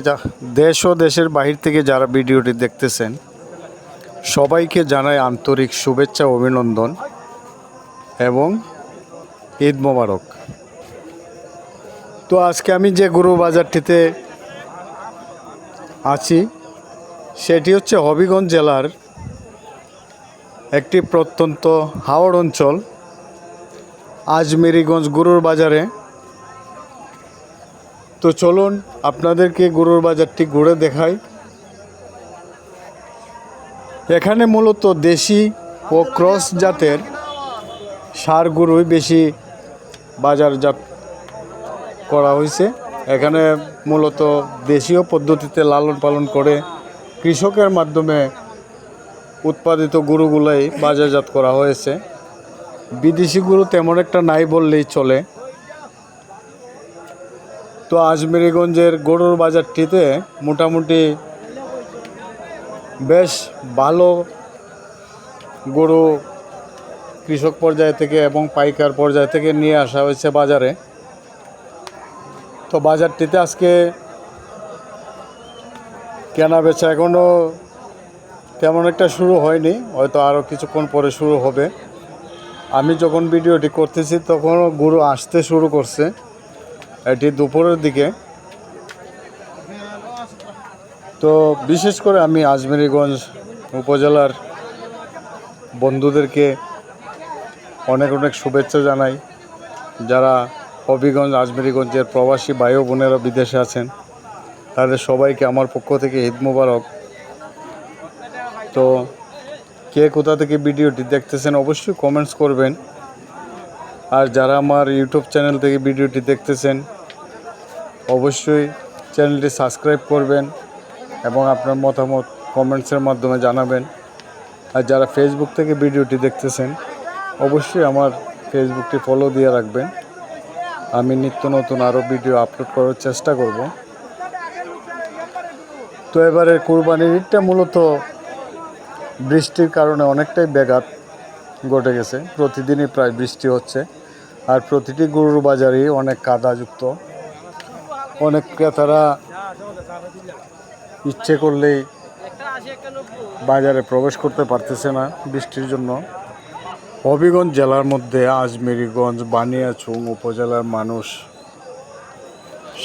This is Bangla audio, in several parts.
যা- দেশ ও দেশের বাহির থেকে যারা ভিডিওটি দেখতেছেন, সবাইকে জানাই আন্তরিক শুভেচ্ছা অভিনন্দন এবং ঈদ মোবারক। তো আজকে আমি যে গরু বাজারটিতে আছি, সেটি হচ্ছে হবিগঞ্জ জেলার একটি প্রত্যন্ত হাওড় অঞ্চল, আজমেরিগঞ্জ গরুর বাজারে। তো চলুন আপনাদেরকে গরুর বাজারটি ঘুরে দেখাই। এখানে মূলত দেশি ও ক্রস জাতের সার গরুই বেশি বাজারজাত করা হয়েছে। এখানে মূলত দেশীয় পদ্ধতিতে লালন পালন করে কৃষকের মাধ্যমে উৎপাদিত গরুগুলাই বাজারজাত করা হয়েছে। বিদেশি গরু তেমন একটা নাই বললেই চলে। তো আজমেরিগঞ্জের গরুর বাজারটিতে মোটামুটি বেশ ভালো গরু কৃষক পর্যায় থেকে এবং পাইকার পর্যায় থেকে নিয়ে আসা হয়েছে বাজারে। তো বাজারটিতে আজকে কেনা বেচা এখনও তেমন একটা শুরু হয়নি, হয়তো আরও কিছুক্ষণ পরে শুরু হবে। আমি যখন ভিডিওটি করতেছি তখন গরু আসতে শুরু করছে। এটি দুপুরের দিকে। তো বিশেষ করে আমি আজমেরিগঞ্জ উপজেলার বন্ধুদেরকে অনেক অনেক শুভেচ্ছা জানাই। যারা হবিগঞ্জ, আজমেরিগঞ্জের প্রবাসী ভাই বোনেরা বিদেশে আছেন, তাদের সবাইকে আমার পক্ষ থেকে ঈদ মুবারক। তো কে কোথা থেকে ভিডিওটি দেখতেছেন অবশ্যই কমেন্টস করবেন। আর যারা আমার ইউটিউব চ্যানেল থেকে ভিডিওটি দেখতেছেন, অবশ্যই চ্যানেলটি সাবস্ক্রাইব করবেন এবং আপনার মতামত কমেন্টসের মাধ্যমে জানাবেন। আর যারা ফেসবুক থেকে ভিডিওটি দেখতেছেন, অবশ্যই আমার ফেসবুকটি ফলো দিয়ে রাখবেন। আমি নিত্য নতুন আরও ভিডিও আপলোড করার চেষ্টা করব। তো এবারে কুরবানির ঈদটা মূলত বৃষ্টির কারণে অনেকটাই ব্যাঘাত। ঘটে গেছে। প্রতিদিনই প্রায় বৃষ্টি হচ্ছে। আর প্রতিটি গরুর বাজারই অনেক কাদাযুক্ত অনেক ক্রেতারা ইচ্ছে করলেই বাজারে প্রবেশ করতে পারতেছে না বৃষ্টির জন্য। হবিগঞ্জ জেলার মধ্যে আজমেরিগঞ্জ বানিয়াচুং উপজেলার মানুষ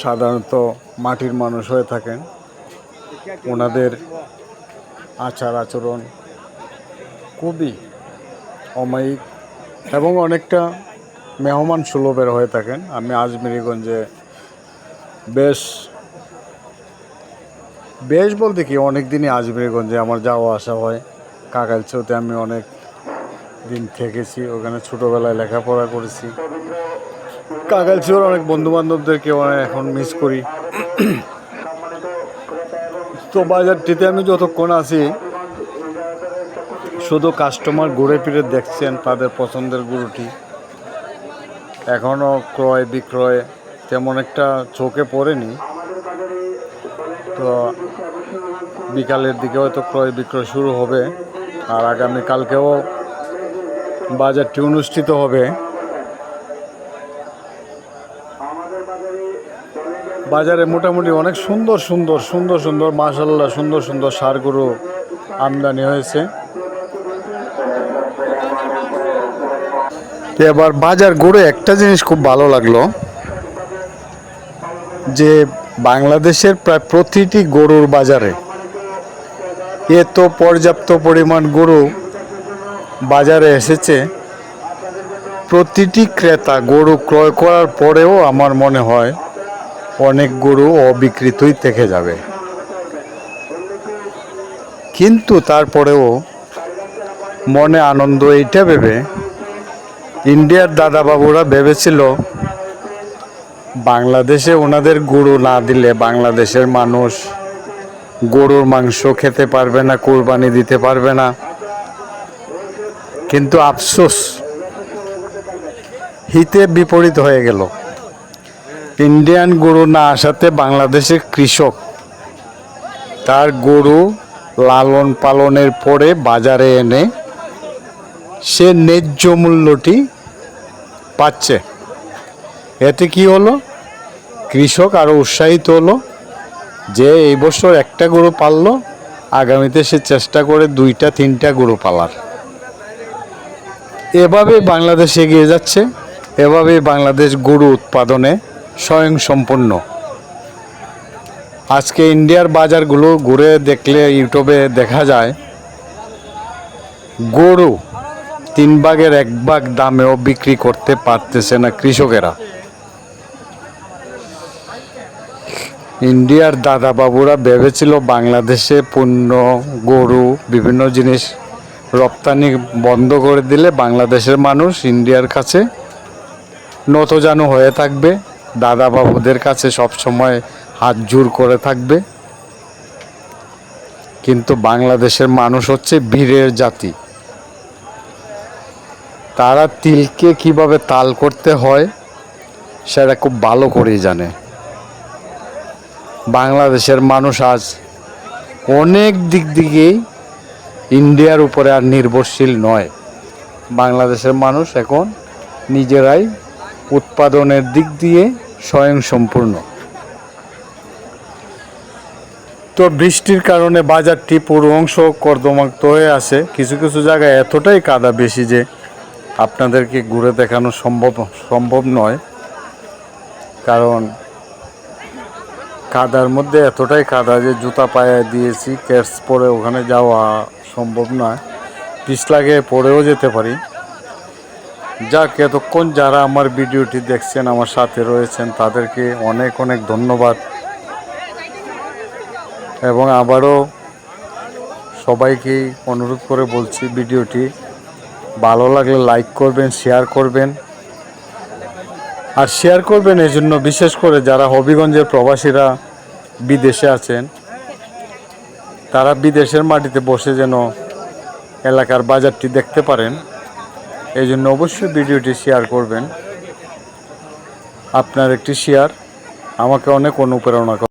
সাধারণত মাটির মানুষ হয়ে থাকেন। ওনাদের আচার আচরণ খুবই অমায়িক এবং অনেকটা মেহমান সুলভের হয়ে থাকেন। আমি আজমেরিগঞ্জে বেশ বেশ বলতে কি অনেক দিনই আজমেরগঞ্জে আমার যাওয়া আসা হয়। কাকালচৌতে আমি অনেক দিন থেকেছি, ওখানে ছোটোবেলায় লেখাপড়া করেছি। কাকালচৌর অনেক বন্ধু বান্ধবদেরকে এখন মিস করি। তো বাজারটিতে আমি যতক্ষণ আছি শুধু কাস্টমার ঘুরে ফিরে দেখছেন তাদের পছন্দের গরুটি। এখনও ক্রয়, বিক্রয় তেমন একটা চোখে পড়েনি। তো বিকালের দিকে হয়তো ক্রয়, বিক্রয় শুরু হবে আর আগামী কালকেও বাজারটি অনুষ্ঠিত হবে। বাজারে মোটামুটি অনেক সুন্দর সুন্দর সুন্দর সুন্দর মাসাল্লাহ সুন্দর সুন্দর সারগুলো আমদানি হয়েছে। এবার বাজার ঘুরে একটা জিনিস খুব ভালো লাগল, যে বাংলাদেশের প্রায় প্রতিটি গরুর বাজারে এত পর্যাপ্ত পরিমাণ গরু বাজারে এসেছে। প্রতিটি ক্রেতা গরু ক্রয় করার পরেও আমার মনে হয় অনেক গরু অবিকৃতই থেকে যাবে। কিন্তু তারপরেও মনে আনন্দ এইটা ভেবে ইন্ডিয়ার দাদাবাবুরা ভেবেছিল, বাংলাদেশে ওনাদের গরু না দিলে বাংলাদেশের মানুষ গরুর মাংস খেতে পারবে না, কোরবানি দিতে পারবে না। কিন্তু আফসোস, হিতে বিপরীত হয়ে গেল। ইন্ডিয়ান গরু না আসাতে বাংলাদেশের কৃষক তার গরু লালন পালনের পরে বাজারে এনে সে ন্যায্য মূল্যটি পাচ্ছে। এতে কি হলো? কৃষক আরও উৎসাহিত হলো যে এই বছর একটা গরু পাললো, আগামীতে সে চেষ্টা করে দুইটা, তিনটা গরু পালার। এভাবে বাংলাদেশ এগিয়ে যাচ্ছে, এভাবে বাংলাদেশ গরু উৎপাদনে স্বয়ং সম্পূর্ণ আজকে ইন্ডিয়ার বাজারগুলো ঘুরে দেখলে ইউটিউবে দেখা যায়, গরু তিন ভাগের এক ভাগ দামেও বিক্রি করতে পারতেছে না কৃষকেরা। ইন্ডিয়ার দাদা বাবুরা ভেবেছিল বাংলাদেশে পণ্য, গরু, বিভিন্ন জিনিস রপ্তানি বন্ধ করে দিলে বাংলাদেশের মানুষ ইন্ডিয়ার কাছে নতজানু হয়ে থাকবে দাদা বাবুদের কাছে সব সময় হাত জোর করে থাকবে। কিন্তু বাংলাদেশের মানুষ হচ্ছে বীরের জাতি। তারা তিলকে কীভাবে তাল করতে হয়, সেটা খুব ভালো করেই জানে। বাংলাদেশের মানুষ আজ অনেক দিক দিকেই ইন্ডিয়ার উপরে আর নির্ভরশীল নয়। বাংলাদেশের মানুষ এখন নিজেরাই উৎপাদনের দিক দিয়ে স্বয়ং সম্পূর্ণ তো বৃষ্টির কারণে বাজারটি পুরো অংশ কর্দমাক্ত হয়ে আসে কিছু কিছু জায়গায় এতটাই কাদা বেশি যে আপনাদেরকে ঘুরে দেখানো সম্ভব সম্ভব নয়। কারণ কাদার মধ্যে এতটাই কাদা যে জুতা পায়ে দিয়েছি ক্যাটস পরে ওখানে যাওয়া সম্ভব নয়। পিছলাগে পরেও যেতে পারি। যাক, এতক্ষণ যারা আমার ভিডিওটি দেখছেন, আমার সাথে রয়েছেন, তাদেরকে অনেক অনেক ধন্যবাদ। এবং আবারও সবাইকেই অনুরোধ করে বলছি, ভিডিওটি ভালো লাগলে লাইক করবেন শেয়ার করবেন। আর শেয়ার করবেন এই জন্য বিশেষ করে যারা হবিগঞ্জের প্রবাসীরা বিদেশে আছেন, তারা বিদেশের মাটিতে বসে যেন এলাকার বাজারটি দেখতে পারেন, এই জন্য অবশ্যই ভিডিওটি শেয়ার করবেন। আপনার একটি শেয়ার আমাকে অনেক অনুপ্রেরণা